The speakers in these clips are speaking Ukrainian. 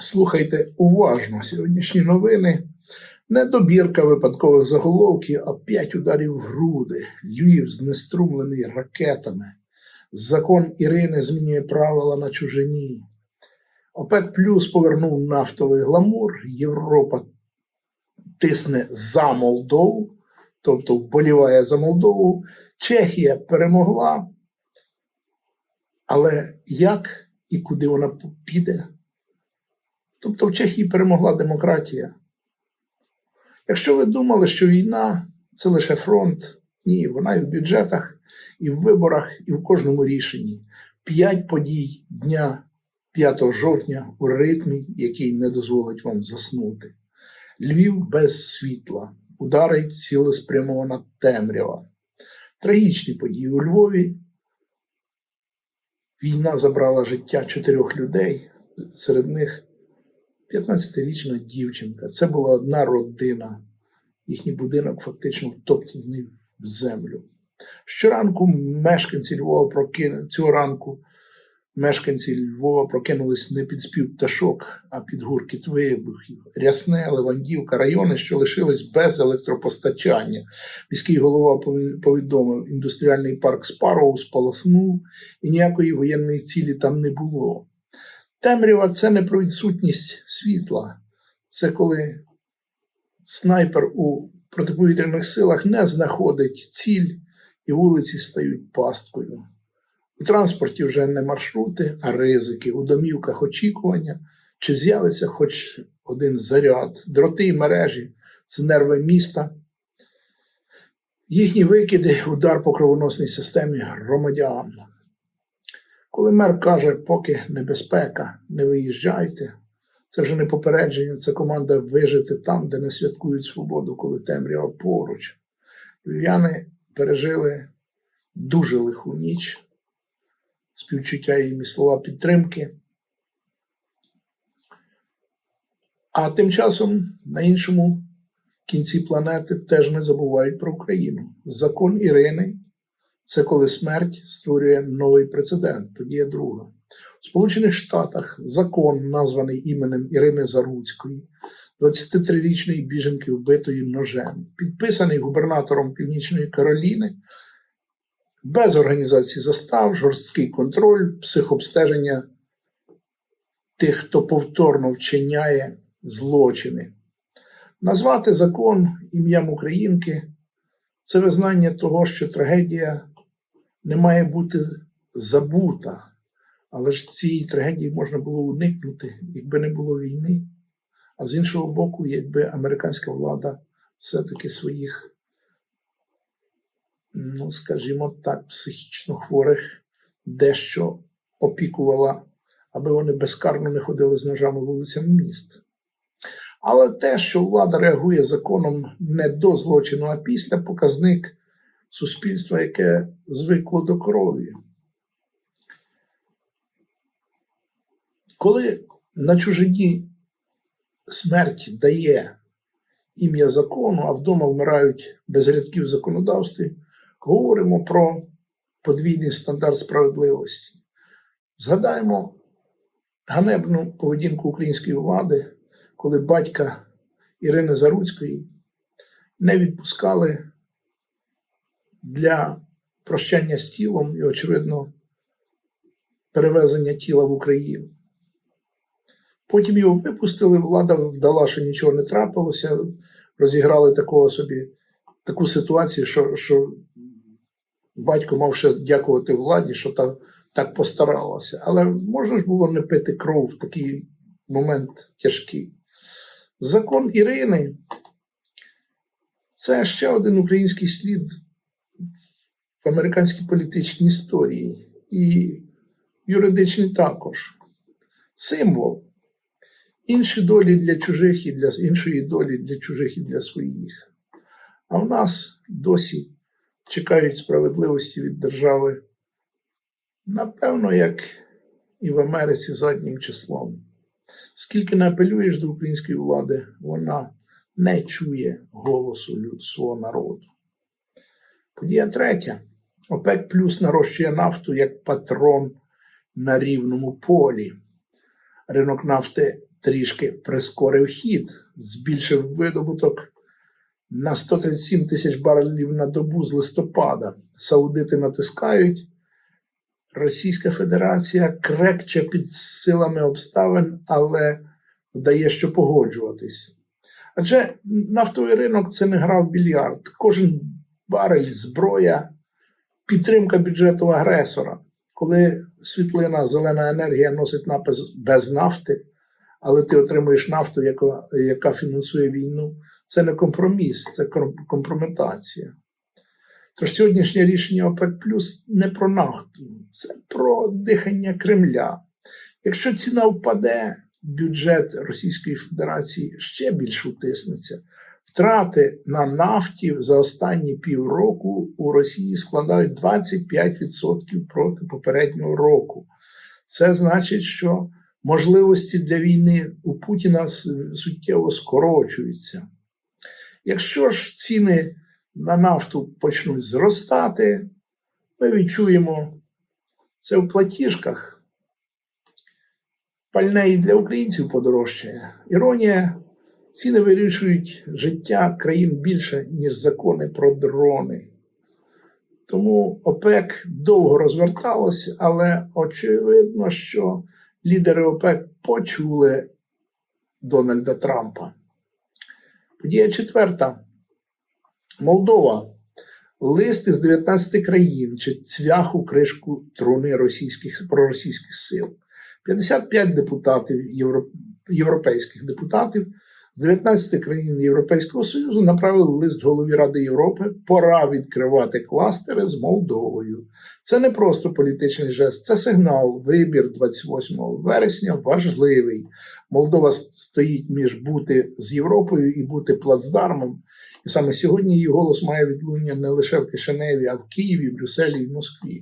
Слухайте уважно сьогоднішні новини. Не добірка випадкових заголовків, а п'ять ударів в груди. Львів знеструмлений ракетами. Закон Ірини змінює правила на чужині. ОПЕК Плюс повернув нафтовий гламур. Європа тисне за Молдову, тобто вболіває за Молдову. Чехія перемогла. Але як і куди вона піде? Тобто в Чехії перемогла демократія. Якщо ви думали, що війна це лише фронт, ні, вона і в бюджетах, і в виборах, і в кожному рішенні. П'ять подій дня 5 жовтня у ритмі, який не дозволить вам заснути. Львів без світла, ударить цілеспрямована темрява. Трагічні події у Львові. Війна забрала життя чотирьох людей, серед них 15-річна дівчинка. Це була одна родина. Їхній будинок фактично втоптаний в землю. Щоранку мешканці Львова прокинули цього ранку. Мешканці Львова прокинулись не під спів пташок, а під гуркіт вибухів. Рясне, Левандівка, райони, що лишились без електропостачання. Міський голова повідомив, індустріальний парк Спароу спалахнув, і ніякої воєнної цілі там не було. Темрява це не про відсутність світла, це коли снайпер у протиповітряних силах не знаходить ціль і вулиці стають пасткою. У транспорті вже не маршрути, а ризики, у домівках очікування, чи з'явиться хоч один заряд, дроти і мережі це нерви міста. Їхні викиди, удар по кровоносній системі громадян. Коли мер каже, поки небезпека, не виїжджайте, це вже не попередження, це команда вижити там, де не святкують свободу, коли темрява поруч. Львів'яни пережили дуже лиху ніч, співчуття їм і слова підтримки. А тим часом на іншому кінці планети теж не забувають про Україну. Закон Ірини це коли смерть створює новий прецедент, подія друга. У Сполучених Штатах закон, названий іменем Ірини Заруцької, 23-річної біженки, вбитої ножем, підписаний губернатором Північної Кароліни, без організації застав, жорсткий контроль, психобстеження тих, хто повторно вчиняє злочини. Назвати закон ім'ям Українки це визнання того, що трагедія не має бути забута. Але ж цієї трагедії можна було уникнути, якби не було війни. А з іншого боку, якби американська влада все-таки своїх, ну, скажімо так, психічно хворих дещо опікувала, аби вони безкарно не ходили з ножами вулицями міст. Але те, що влада реагує законом не до злочину, а після показник суспільства, яке звикло до крові. Коли на чужині смерть дає ім'я закону, а вдома вмирають без рядків законодавстві, говоримо про подвійний стандарт справедливості. Згадаємо ганебну поведінку української влади, коли батька Ірини Заруцької не відпускали для прощання з тілом і, очевидно, перевезення тіла в Україну. Потім його випустили, влада вдала, що нічого не трапилося, розіграли такого собі таку ситуацію, що що батько мав ще дякувати владі, що та, так постаралася. Але можна ж було не пити кров в такий момент тяжкий. Закон Ірини це ще один український слід в американській політичній історії і юридичній також. Символ. Інші долі для чужих і для іншої долі для чужих і для своїх. А в нас досі чекають справедливості від держави, напевно, як і в Америці заднім числом. Скільки не апелюєш до української влади, вона не чує голосу люд свого народу. Подія третя. ОПЕК плюс нарощує нафту як патрон на рівному полі. Ринок нафти трішки прискорив хід, збільшив видобуток на 137 тисяч барелів на добу з листопада. Саудити натискають. Російська Федерація крекче під силами обставин, але вдає, що погоджуватись. Адже нафтовий ринок це не гра в більярд. Кожен барель, зброя, підтримка бюджету агресора. Коли світлина, зелена енергія носить напис без нафти, але ти отримуєш нафту, яка, яка фінансує війну, це не компроміс, це компрометація. Тож сьогоднішнє рішення ОПЕК Плюс не про нафту, це про дихання Кремля. Якщо ціна впаде, бюджет Російської Федерації ще більш утиснеться. Втрати на нафті за останні півроку у Росії складають 25% проти попереднього року. Це значить, що можливості для війни у Путіна суттєво скорочуються. Якщо ж ціни на нафту почнуть зростати, ми відчуємо це в платіжках. Пальне і для українців подорожчає. Іронія, ціни вирішують життя країн більше, ніж закони про дрони. Тому ОПЕК довго розверталося, але очевидно, що лідери ОПЕК почули Дональда Трампа. Подія четверта. Молдова. Лист із 19 країн чи цвяху кришку труни російських проросійських сил. 55 депутатів європейських депутатів з 19 країн Європейського Союзу направили лист голові Ради Європи. Пора відкривати кластери з Молдовою. Це не просто політичний жест, це сигнал. Вибір 28 вересня важливий. Молдова стоїть між бути з Європою і бути плацдармом. І саме сьогодні її голос має відлуння не лише в Кишиневі, а в Києві, Брюсселі і Москві.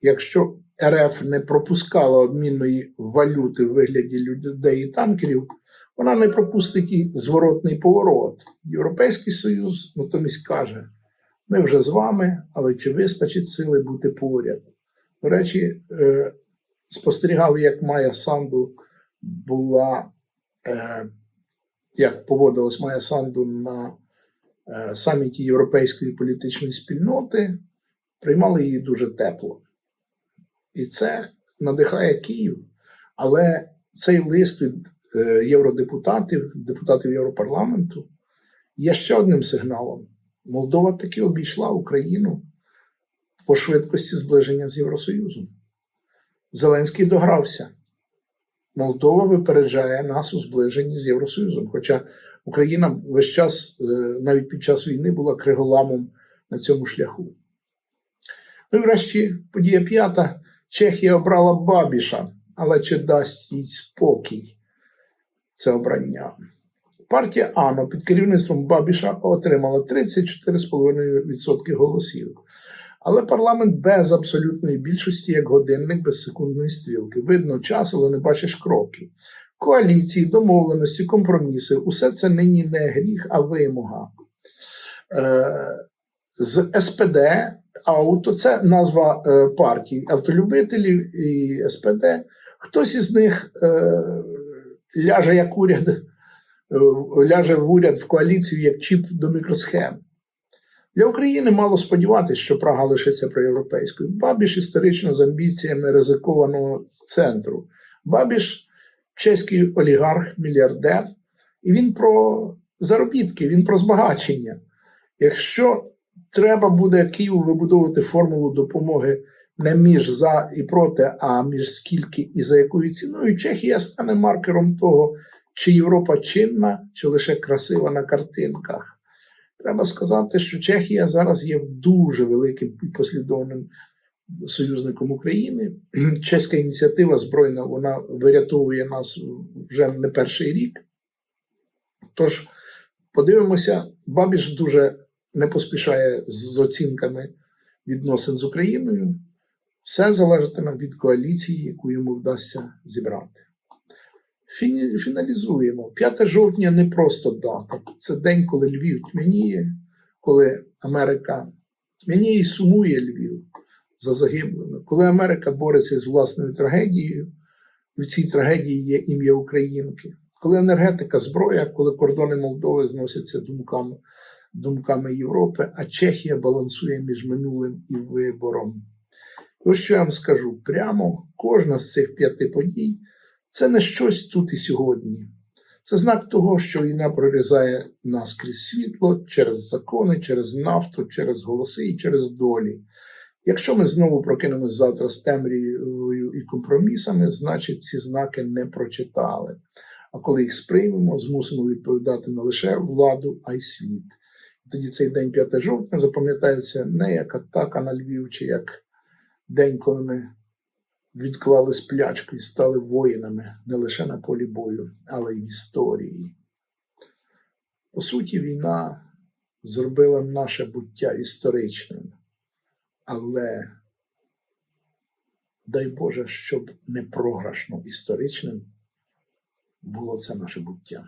Якщо РФ не пропускала обмінної валюти в вигляді людей і танкерів, вона не пропустить і зворотний поворот. Європейський Союз натомість каже: ми вже з вами, але чи вистачить сили бути поряд? До речі, е, спостерігав, як Майя Санду була, е, як поводилась Майя Санду на е, саміті Європейської політичної спільноти, приймали її дуже тепло. І це надихає Київ. Але цей лист від е, євродепутатів, депутатів Європарламенту, є ще одним сигналом. Молдова таки обійшла Україну по швидкості зближення з Євросоюзом. Зеленський догрався. Молдова випереджає нас у зближенні з Євросоюзом. Хоча Україна весь час, е, навіть під час війни, була криголамом на цьому шляху. Ну і врешті подія п'ята. Чехія обрала Бабіша, але чи дасть їй спокій це обрання? Партія АНО під керівництвом Бабіша отримала 34,5% голосів. Але парламент без абсолютної більшості, як годинник без секундної стрілки. Видно час, але не бачиш кроків. Коаліції, домовленості, компроміси усе це нині не гріх, а вимога. Е, з СПД Ауто це назва е, партій автолюбителів і СПД. Хтось із них е, ляже як уряд, е, ляже в уряд в коаліцію як чіп до мікросхем. Для України мало сподіватися, що Прага лишиться проєвропейською. Бабіш історично з амбіціями ризикованого центру. Бабіш чеський олігарх, мільярдер, і він про заробітки, він про збагачення. Якщо треба буде Києву вибудовувати формулу допомоги не між за і проти, а між скільки і за якою ціною, Чехія стане маркером того, чи Європа чинна, чи лише красива на картинках. Треба сказати, що Чехія зараз є дуже великим і послідовним союзником України. Чеська ініціатива збройна вона вирятовує нас вже не перший рік. Тож подивимося, Бабіш дуже не поспішає з оцінками відносин з Україною. Все залежатиме від коаліції, яку йому вдасться зібрати. Фіналізуємо. 5 жовтня не просто дата. Це день, коли Львів тьмяніє, коли Америка тьмяніє і сумує Львів за загиблими, коли Америка бореться з власною трагедією, і в цій трагедії є ім'я Українки, коли енергетика зброя, коли кордони Молдови зносяться думками, думками Європи, а Чехія балансує між минулим і вибором. Ось що я вам скажу: прямо кожна з цих п'яти подій це не щось тут і сьогодні. Це знак того, що війна прорізає нас крізь світло через закони, через нафту, через голоси і через долі. Якщо ми знову прокинемось завтра з темрявою і компромісами, значить ці знаки не прочитали. А коли їх сприймемо, змусимо відповідати не лише владу, а й світ. І тоді цей день 5 жовтня запам'ятається не як атака на Львів, чи як день, коли ми відклали сплячку і стали воїнами не лише на полі бою, але й в історії. По суті, війна зробила наше буття історичним, але дай Боже, щоб не програшно історичним було це наше буття.